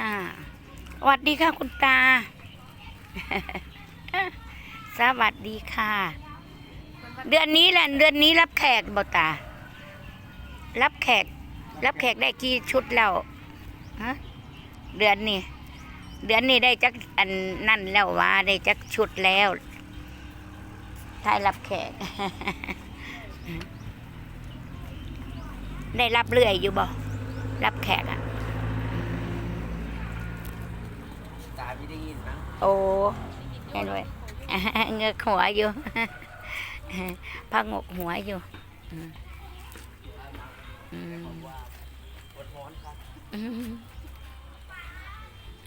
อ่าสวัสดีค่ะ คุณตา สวัสดีค่ะ เดือนนี้แหละเดือนนี้รับแขกบ่ตา รับแขก รับแขกได้กี่ชุดแล้วฮะเดือนนี้เดือนนี้ได้จักอันนั่นแล้วว่าได้จักชุดแล้วทายรับแขก ได้รับเรื่อยอยู่บ่รับแขกอะ ที่ได้ยินมั้งโอ้เห็นไหมเงือกหัวอยู่พังงกหัวอยู่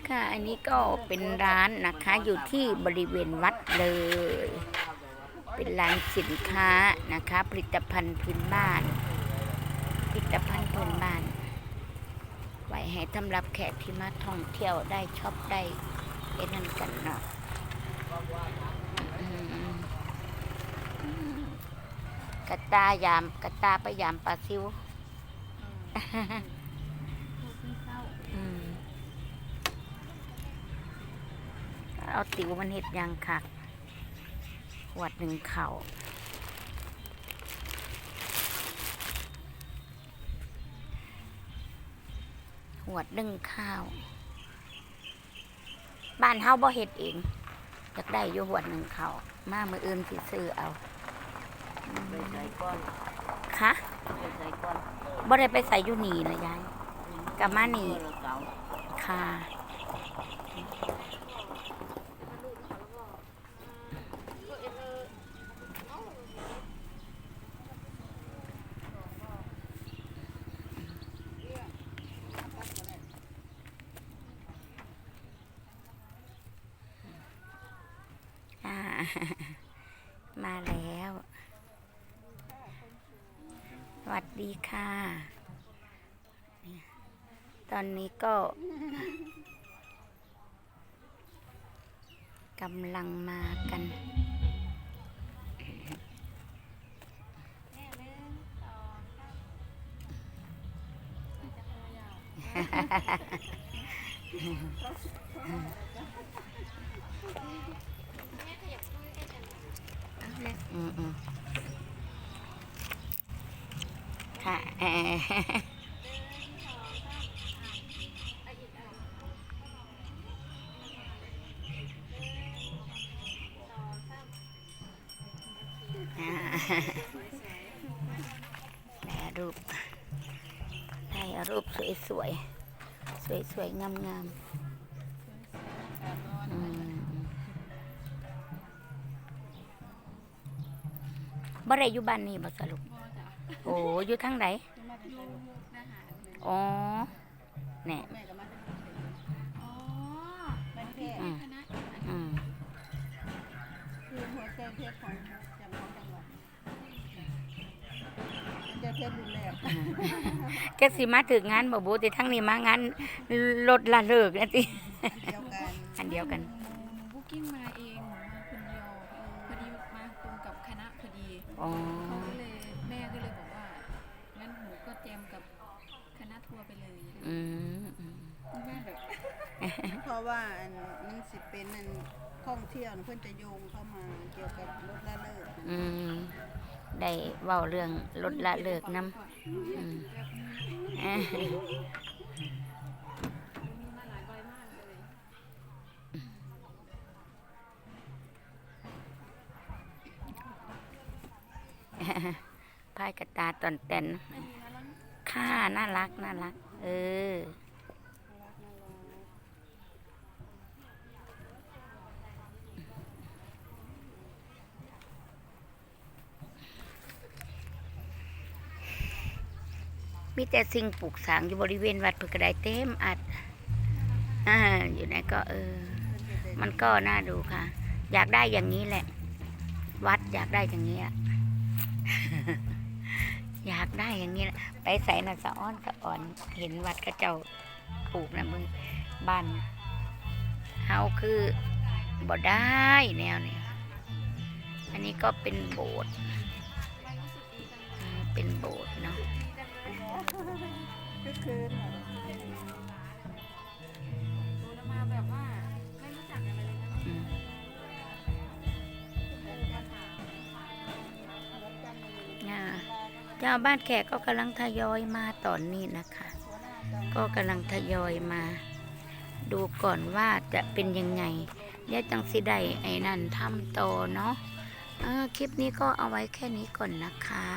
ค่ะ อันนี้ก็เป็นร้านนะคะ อยู่ที่บริเวณวัดเลย เป็นร้านสินค้านะคะ ผลิตภัณฑ์พื้นบ้าน ผลิตภัณฑ์พื้นบ้าน ไว้ให้สำหรับแขกที่มาท่องเที่ยวได้ชอบได้ เอ็นนั่นกันเนาะอืมกระตายามกระตาไปยามปลาซิวอืมเอาติ๋วมันเห็ดยังค่ะขวดหนึ่งเข่าหวดนึ่งข้าว บ้านเฮาบ่เฮ็ดเองอยากได้อยู่หวดหนึ่งข้าวมามืออื่นสิซื้อเอาไปใส่ก้อนค่ะไปใส่ก้อนบ่ได้ไปใส่อยู่นี่นะยายกลับมานี่เราเก่าค่ะ อ่า มาแล้ว สวัสดีค่ะ ตอนนี้ก็กำลังมากัน อืมอืมค่ะเอ่ออ่าได้รูปได้รูปสวยๆ สวยๆ งามๆ บ่ได้อยู่บ้านนี้บ่สรุปโอ้อยู่ทางไหนอ๋อเนี่ยอ๋ออืมอืมคือหัวใจเพชรของจังหวัดจังหวัดหัวใจเพชรรุนแรงจะสิมาถึงงานบ่บูแต่ทั้งนี้มางานรถละเลิกนะติเดียวกันอันเดียวกันบุ๊กิ้งมาเอง อดีอ๋อ เขาก็เลยแม่ก็เลยบอกว่างั้นหนูก็แจมกับคณะทัวร์ไปเลยอืมอืมแม่แบบเพราะว่าอันมันสิเป็นอันท่องเที่ยวน่ะเพื่อนจะโยงเข้ามาเกี่ยวกับรถละเลิกอืมได้เว้าเรื่องรถละเลิกน้ำอืมเอ้ย พายกระตาตอนเต้นค่าน่ารักน่ารัก เออมีแต่สิ่งปลูกสร้างอยู่บริเวณวัดเพื่อกระไดเต็มอัดอ่าอยู่ไหนก็เออ มันก็น่าดูค่ะ อยากได้อย่างนี้แหละ วัดอยากได้อย่างนี้อะ อยากได้อย่างนี้แหละไปใส่นะสะอ้อนสะอ่อน เห็นวัดกระเจ้าปลูกนะมึงบ้านเฮาคือบ่ได้แนวนี้อันนี้ก็เป็นโบสถ์เป็นโบสถ์เนาะ ชาวบ้านแขกก็กำลังทยอยมาตอนนี้นะคะ ก็กำลังทยอยมา ดูก่อนว่าจะเป็นยังไงเดี๋ยจังสิได้ไอ้นั่นทำโตเนาะคลิปนี้ก็เอาไว้แค่นี้ก่อนนะคะ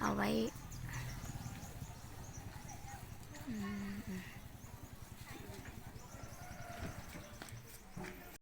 เอาไว้ อืม